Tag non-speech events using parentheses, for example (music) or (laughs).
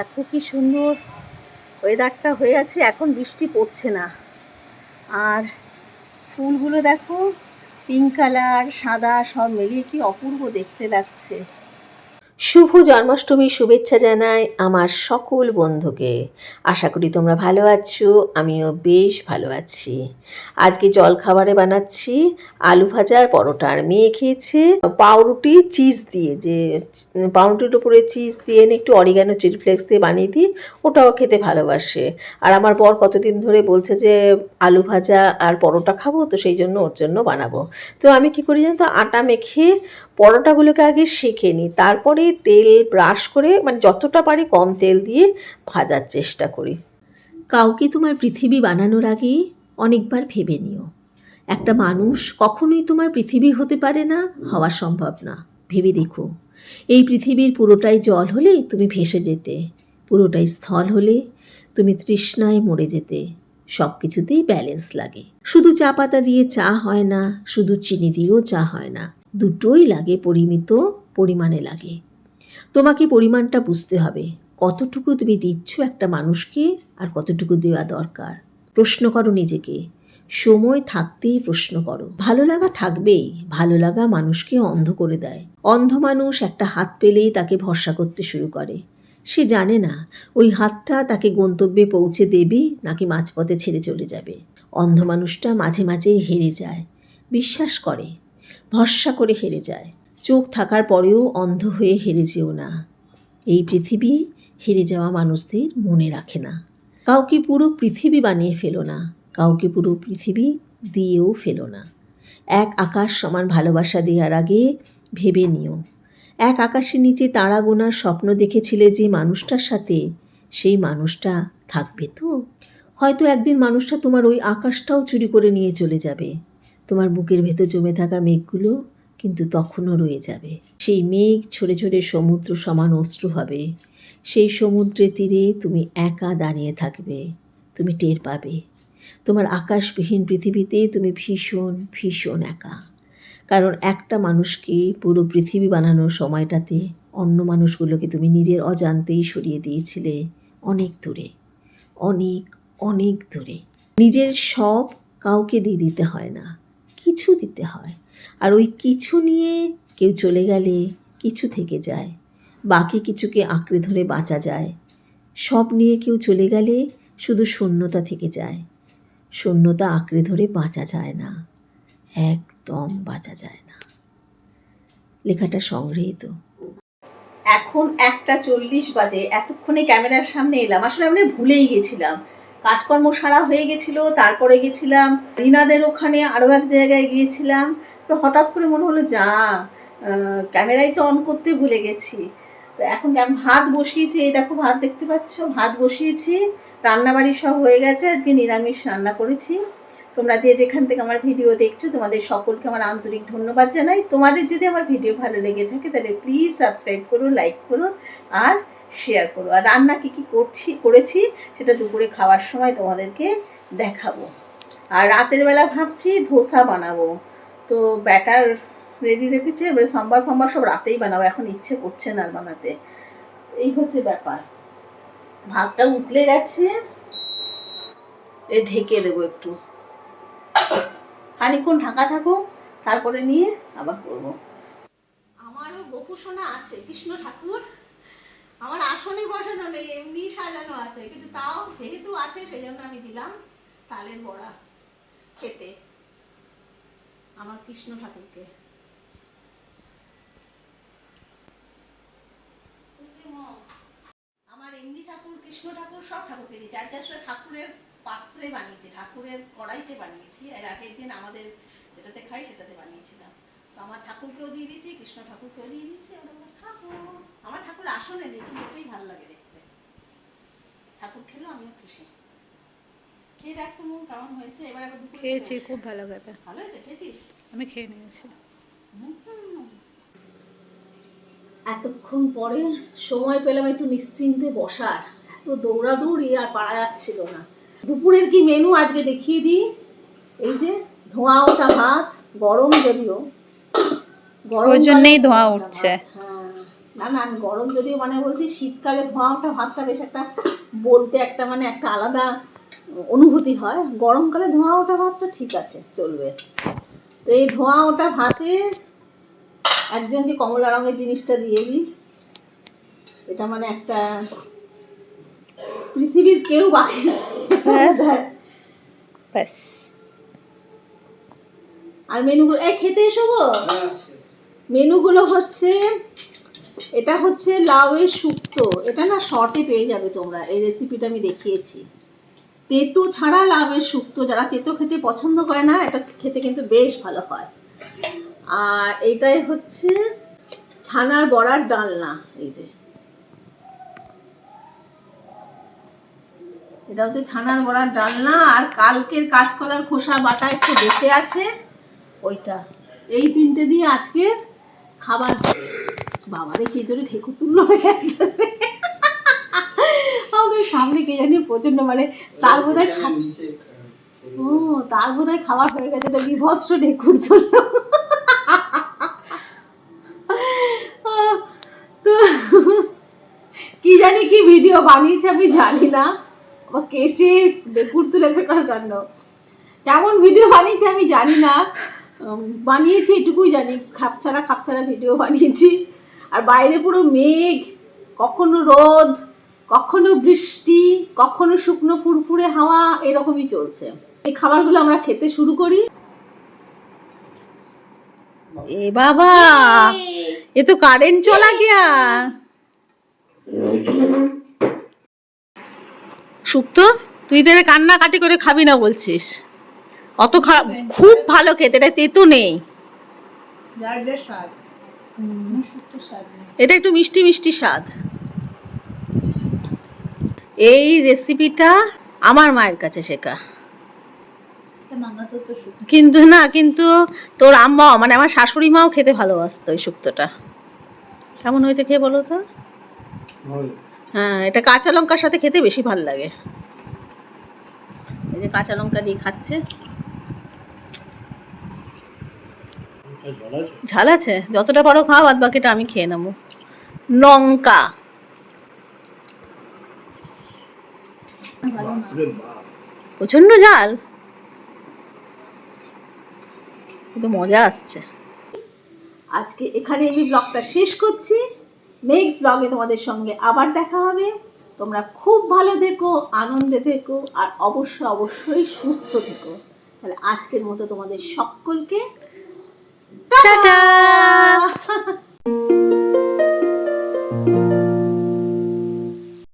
দেখো কি সুন্দর ওয়েদারটা হয়ে আছে, এখন বৃষ্টি পড়ছে না। আর ফুলগুলো দেখো পিঙ্ক কালার সাদা, সব মিলিয়ে কি অপূর্ব দেখতে লাগছে। শুভ জন্মাষ্টমীর শুভেচ্ছা জানাই আমার সকল বন্ধুকে। আশা করি তোমরা ভালো আছো, আমিও বেশ ভালো আছি। আজকে জল খাবারে বানাচ্ছি আলু ভাজা আর পরোটা। আর মেয়ে খেয়েছে পাউরুটি, চিজ দিয়ে। যে পাউরুটির উপরে চিজ দিয়ে একটু অরিগানো চিলি ফ্লেক্স দিয়ে বানিয়ে দিই, ওটাও খেতে ভালোবাসে। আর আমার বর কতদিন ধরে বলছে যে আলু ভাজা আর পরোটা খাব, তো সেই জন্য ওর জন্য বানাবো। তো আমি কি করি জানো তো, আটা মেখে পরোটাগুলোকে আগে সেঁকে নিই। তারপরে তেল ব্রাশ করে মানে যতটা পারি কম তেল দিয়ে ভাজার চেষ্টা করি। কাউকে তোমার পৃথিবী বানানোর আগে অনেকবার ভেবে নিও। একটা মানুষ কখনোই তোমার পৃথিবী হতে পারে না, হওয়া সম্ভব না। ভেবে দেখো, এই পৃথিবীর পুরোটাই জল হলে তুমি ভেসে যেতে, পুরোটাই স্থল হলে তুমি তৃষ্ণায় মরে যেতে। সব কিছুতেই ব্যালেন্স লাগে। শুধু চা পাতা দিয়ে চা হয় না, শুধু চিনি দিয়েও চা হয় না। দুটোই লাগে পরিমিত পরিমাণে লাগে। তোমাকে পরিমাণটা বুঝতে হবে। কতটুকু তুমি দিচ্ছ একটা মানুষকে আর কতটুকু দেওয়া দরকার? প্রশ্ন করো নিজেকে। সময় থাকতেই প্রশ্ন করো। ভালো লাগা থাকবেই, ভালো লাগা মানুষকে অন্ধ করে দেয়। অন্ধ মানুষ একটা হাত পেলেই তাকে ভরসা করতে শুরু করে। সে জানে না, ওই হাতটা তাকে গন্তব্যে পৌঁছে দেবে নাকি মাঝপথে ছেড়ে চলে যাবে। অন্ধ মানুষটা মাঝে মাঝেই হেরে যায়। বিশ্বাস করে, ভরসা করে হেরে যায়। চোখ থাকার পরেও অন্ধ হয়ে হেরে যেও না। এই পৃথিবী হেরে যাওয়া মানুষদের মনে রাখে না। কাউকে পুরো পৃথিবী বানিয়ে ফেলো না। কাউকে পুরো পৃথিবী দিয়েও ফেলো না। এক আকাশ সমান ভালোবাসা দেওয়ার আগে ভেবে নিও। এক আকাশের নিচে তারা গোনার স্বপ্ন দেখেছিলে যে মানুষটার সাথে সেই মানুষটা থাকবে তো? হয়তো একদিন মানুষটা তোমার ওই আকাশটাও চুরি করে নিয়ে চলে যাবে। তোমার বুকের ভেতর জমে থাকা মেঘগুলো কিন্তু তখনও রয়ে যাবে। সেই মেঘ ছড়ে ছড়ে সমুদ্র সমান অশ্রু হবে। সেই সমুদ্রের তীরে তুমি একা দাঁড়িয়ে থাকবে। তুমি টের পাবে। তোমার আকাশবিহীন পৃথিবীতে তুমি ভীষণ ভীষণ একা। কারণ একটা মানুষকে পুরো পৃথিবী বানানোর সময়টাতে অন্য মানুষগুলোকে তুমি নিজের অজান্তেই সরিয়ে দিয়েছিলে অনেক দূরে। অনেক অনেক দূরে। নিজের সব কাউকে দিয়ে দিতে হয় না। কিছু দিতে হয়। আর ওই কিছু নিয়ে কেউ চলে গেলে কিছু থেকে যায়। বাকি কিছুকে আঁকড়ে ধরে বাঁচা যায়। সব নিয়ে কেউ চলে গেলে শুধু শূন্যতা থেকে যায়। শূন্যতা আঁকড়ে ধরে বাঁচা যায় না। একদম বাঁচা যায় না। লেখাটা সংগৃহীত। এখন একটা চল্লিশ বাজে। এতক্ষণে ক্যামেরার সামনে এলাম। আসলে আমি ভুলেই গেছিলাম। কাজকর্ম সারা হয়ে গেছিল, তারপরে গেছিলাম, রিনাদের ওখানে আরও এক জায়গায় গিয়েছিলাম। তো হঠাৎ করে মনে হলো, যা ক্যামেরাই তো অন করতে ভুলে গেছি। তো এখন আমি ভাত বসিয়েছি, এই দেখো ভাত দেখতে পাচ্ছ, ভাত বসিয়েছি, রান্নাবাড়ি সব হয়ে গেছে, আজকে নিরামিষ রান্না করেছি। তোমরা যে যেখান থেকে আমার ভিডিও দেখছ, তোমাদের সকলকে আমার আন্তরিক ধন্যবাদ জানাই। তোমাদের যদি আমার ভিডিও ভালো লেগে থাকে, তাহলে প্লিজ সাবস্ক্রাইব করো লাইক করো, আর শেয়ার করো। আর রান্না কী কী করছি, করেছি সেটা দুপুরে খাওয়ার সময় তোমাদেরকে দেখাবো। আর রাতের বেলা ভাবছি ধোসা বানাবো। তো ব্যাটার রেডি রেখেছে, এবারে সম্বার ফম্বার সব রাতেই বানাবো, এখন ইচ্ছে করছে না বানাতে। এই হচ্ছে ব্যাপার। ভাতটা উতলে গেছে, এ ঢেকে দেবো একটু। খানিকক্ষণ ঢাকা থাকুক, তারপরে নিয়ে আবার করব। আমারও গোপুসোনা আছে। কৃষ্ণ ঠাকুর আমার আসনে বসানো নেই এমনি সাজানো আছে। কিন্তু তাও যেহেতু আছে, সেই জন্য আমি দিলাম তালের বড়া খেতে। আমার কৃষ্ণ ঠাকুরকে। আমার এমনি ঠাকুর, কৃষ্ণ ঠাকুর, সব ঠাকুরকে দিয়েছি। আজকে আসলে ঠাকুরের পাত্রে বানিয়েছি, ঠাকুরের কড়াইতে বানিয়েছি। এর আগের দিন আমাদের যেটাতে খাই, সেটাতে বানিয়েছিলাম। আমার ঠাকুরকেও দিয়ে দিয়েছি কৃষ্ণ ঠাকুরকেও দিয়ে দিয়েছি ঠাকুর আমার ঠাকুর আসনে নেই কিন্তু ওতেই ভালো লাগে দেখতে। ঠাকুর খেলেও আমিও খুশি। খেয়ে দেখ তো মন কেমন হয়েছে এবার দুপুরে খেয়েছি খুব ভালো খেতে। ভালো হয়েছে? খেয়েছিস? আমি খেয়ে নিয়েছি। এতক্ষণ পরে সময় পেলাম একটু নিশ্চিন্তে বসার। এত দৌড়াদৌড়ি আর পারা যাচ্ছিল না। দুপুরের কি মেনু আজকে দেখিয়ে দিই? এই যে ধোঁয়া ওঠা ভাত গরম যদিও। ওই জন্যেই ধোঁয়া উঠছে। হ্যাঁ। না না আমি গরম যদিও মানে বলছি শীতকালে ধোঁয়া ওঠা ভাতটা বেশ একটা বলতে একটা মানে একটা আলাদা অনুভূতি হয়। গরমকালে ধোঁয়া ওঠা ভাতটা ঠিক আছে চলবে। তো এই ধোঁয়া ওঠা ভাতে একজনকে কমলা রঙের জিনিসটা দিয়ে দিই। এটা মানে একটা পৃথিবীর কেউ বাকি (laughs) দেয়। ব্যাস। আর মেনুগুলো এই খেতে এসো গো। মেনুগুলো হচ্ছে, এটা হচ্ছে লাউয়ের শুক্তো। এটা না শর্টে পেয়ে যাবে তোমরা, এই রেসিপিটা আমি দেখিয়েছি। তেতো ছাড়া লাউয়ের শুক্তো, যারা তেতো খেতে পছন্দ করে না, এটা খেতে কিন্তু বেশ ভালো হয়। আর এইটাই হচ্ছে ছানার বড়ার ডালনা, এই যে। এটা হচ্ছে ছানার বড়ার ডালনা, আর কালকের কাঁচকলার খোসা বাটা একটু বেঁচে আছে, ওইটা। এই তিনটে দিয়ে আজকে খাবার। বাবারে কে জন্য ঠেকুর তুললো আমাদের সামনে কে জানি প্রচণ্ড মানে তার বোধ হয় ও তার বোধ হয় খাবার হয়ে গেছে এটা বিভৎস ঢেকুর তুললো তো কি জানি কি ভিডিও বানিয়েছে আমি জানি না। আবার কেসে ঢেকুর তুলে ফেলার কাণ্ড কেমন ভিডিও বানিয়েছে আমি জানি না। বানিয়েছি, এটুকুই জানি। খাপছাড়া খাপছাড়া ভিডিও বানিয়েছি। আর বাইরে পুরো মেঘ, কখনো রোদ, কখনো বৃষ্টি, কখনো শুকনো ফুরফুরে হাওয়া, এরকমই চলছে। এই খাবারগুলো আমরা খেতে শুরু করি। এ বাবা! এ তো কারেন্ট চলা গিয়া। সুক্ত তুই তো কান্নাকাটি করে খাবি না বলছিস? অত খারাপ খুব ভালো খেতে এটা তেতো নেই। এটা একটু মিষ্টি মিষ্টি স্বাদ। এই রেসিপিটা আমার মায়ের কাছে শেখা। তা মামা তো তো শুক্তো। কিন্তু না কিন্তু তোর আম্মা মানে আমার শাশুড়ি মাও খেতে ভালোবাসতো ওই শুক্তোটা। কেমন হয়েছে খেয়ে বলো তো? হ্যাঁ এটা কাঁচা লঙ্কার সাথে খেতে বেশি ভালো লাগে। এই যে কাঁচা লঙ্কা দিয়ে খাচ্ছে। ঝাল আছে? যতটা পারো খাওয়া বাদ বাকিটা আমি খেয়ে নেব। লঙ্কা। প্রচণ্ড ঝাল। কিন্তু মজা আসছে। আজকে এখানে আমি ব্লগটা শেষ করছি। নেক্সট ব্লগে তোমাদের সঙ্গে আবার দেখা হবে। তোমরা খুব ভালো থেকো আনন্দে থেকো আর অবশ্য অবশ্যই সুস্থ থেকো। তাহলে আজকের মতো তোমাদের সকলকে (laughs) 哒哒。哈 (laughs) 哈